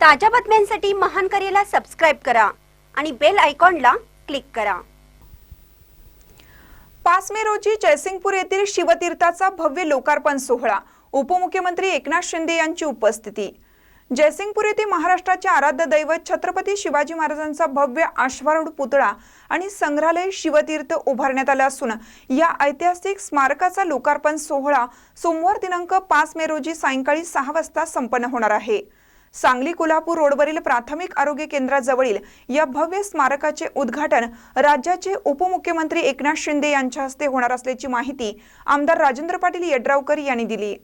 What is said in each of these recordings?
ताज्या बातम्यांसाठी महान करेला सबस्क्राईब करा आणि बेल आयकॉनला क्लिक करा. पाच मे रोजी जयसिंगपूर येथील शिवतीर्थाचा भव्य लोकार्पण सोहळा. उपमुख्यमंत्री एकनाथ शिंदे यांची उपस्थिती. जयसिंगपूर येथे महाराष्ट्राचे आराध्य दैवत छत्रपती शिवाजी महाराजांचा भव्य आश्वारूढ पुतळा आणि संग्रहालय शिवतीर्थ उभारण्यात आलं असून या ऐतिहासिक स्मारकाचा लोकार्पण सोहळा सोमवार दिनांक पाच मे रोजी सायंकाळी सहा वाजता संपन्न होणार आहे. सांगली कोल्हापूर रोडवरील प्राथमिक आरोग्य केंद्राजवळील या भव्य स्मारकाचे उद्घाटन राज्याचे उपमुख्यमंत्री एकनाथ शिंदे यांच्या हस्ते होणार असल्याची माहिती आमदार राजेंद्र पाटील यड्रावकर यांनी दिली.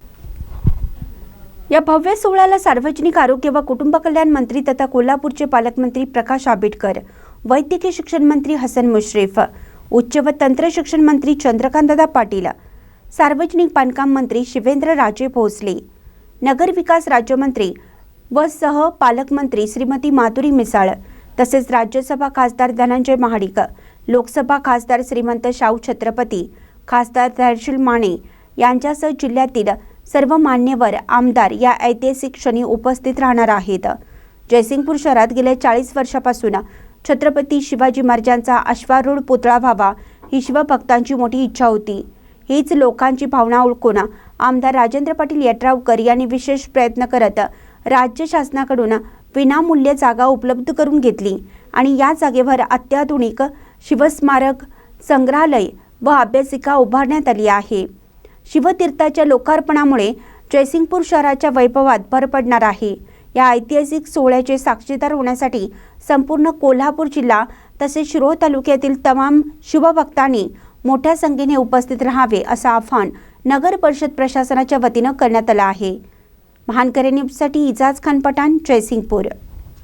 या भव्य सोहळ्याला सार्वजनिक आरोग्य व कुटुंब कल्याण मंत्री तथा कोल्हापूरचे पालकमंत्री प्रकाश आंबेडकर वैद्यकीय शिक्षण मंत्री हसन मुश्रीफ उच्च व तंत्र शिक्षण मंत्री चंद्रकांतदा पाटील सार्वजनिक बांधकाम मंत्री शिवेंद्र राजे भोसले नगर विकास राज्यमंत्री व सह पालकमंत्री श्रीमती माधुरी मिसाळ तसेच राज्यसभा खासदार धनंजय महाडिक लोकसभा खासदार श्रीमंत शाहू छत्रपती खासदार धैर्शील माने यांच्यासह जिल्ह्यातील सर्व मान्यवर आमदार या ऐतिहासिक क्षणी उपस्थित राहणार आहेत. जयसिंगपूर शहरात गेल्या चाळीस वर्षापासून छत्रपती शिवाजी महाराजांचा अश्वारूढ पुतळा व्हावा ही शिवभक्तांची मोठी इच्छा होती. हीच लोकांची भावना ओळखून आमदार राजेंद्र पाटील यड्रावकर यांनी विशेष प्रयत्न करत राज्य शासनाकडून विनामूल्य जागा उपलब्ध करून घेतली आणि या जागेवर अत्याधुनिक शिवस्मारक संग्रहालय व अभ्यासिका उभारण्यात आली आहे. शिवतीर्थाच्या लोकार्पणामुळे जयसिंगपूर शहराच्या वैभवात भर पडणार आहे. या ऐतिहासिक सोहळ्याचे साक्षीदार होण्यासाठी संपूर्ण कोल्हापूर जिल्हा तसेच शिरोळ तालुक्यातील तमाम शिवभक्तांनी मोठ्या संख्येने उपस्थित राहावे असं आवाहन नगर परिषद प्रशासनाच्या वतीनं करण्यात आलं आहे. महानकरे न्यूजसाठी इजाज खान पठाण जयसिंगपूर.